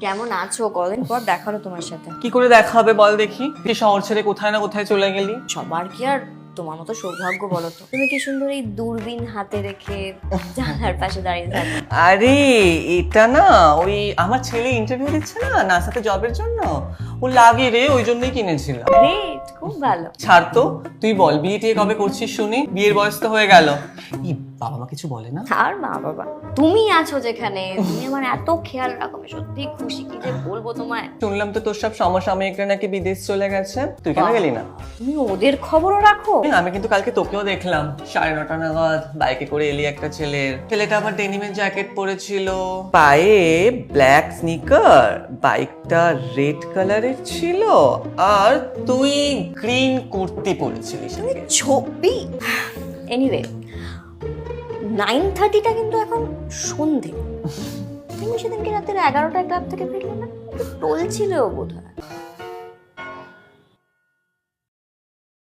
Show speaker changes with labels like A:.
A: কেমন আছো? কদিন পর দেখা হলো তোমার সাথে।
B: কি করে দেখা হবে বল দেখি। তুই শহর ছেড়ে কোথায় না কোথায় চলে গেলি?
A: সবার কি আর তোমার মতো সৌভাগ্য বলো তো? তুমি কি সুন্দর এই দূরবীন হাতে রেখে জানলার পাশে দাঁড়িয়ে থাকো?
B: আরে এটা না ওই আমার ছেলে ইন্টারভিউ দিচ্ছে না নাসাতে জবের জন্য? ও লাগে রে ওই জন্যই কিনেছিলাম।
A: গ্রেট খুব ভালো।
B: ছাড় তো তুই বল বিয়ে টিয়ে কবে করছিস শুনি? বিয়ের বয়স তো হয়ে গেল। ই বাবা মা কিছু বলে না?
A: আর মা বাবা তুমি আছো যেখানে তুমি আমার এত খেয়াল রাখো আমি সত্যি খুশি কি যে বলব তোমায়?
B: শুনলাম তো তোর সব সমসাময়িকরা নাকি বিদেশ চলে গেছে। তুই কেন গেলি না?
A: তুমি ওদের খবরও রাখো।
B: আমি কিন্তু কালকে তোকেও দেখলাম। সাড়ে নটা নাগাদ বাইকে করে এলি একটা ছেলের। ছেলেটা আবার ডেনিমের জ্যাকেট পরেছিল। পায়ে ব্ল্যাক স্নিকার বাইকটা রেড কালারের ছিল আর তুই গ্রিন কুর্তি পরেছিলিস
A: ছবি? এনিওয়ে নাইন থার্টিটা কিন্তু এখন সন্ধে। তুমি সেদিনকে রাতের এগারোটায় ক্লাব থেকে ফিরলে না? টলছিল বোধ হয়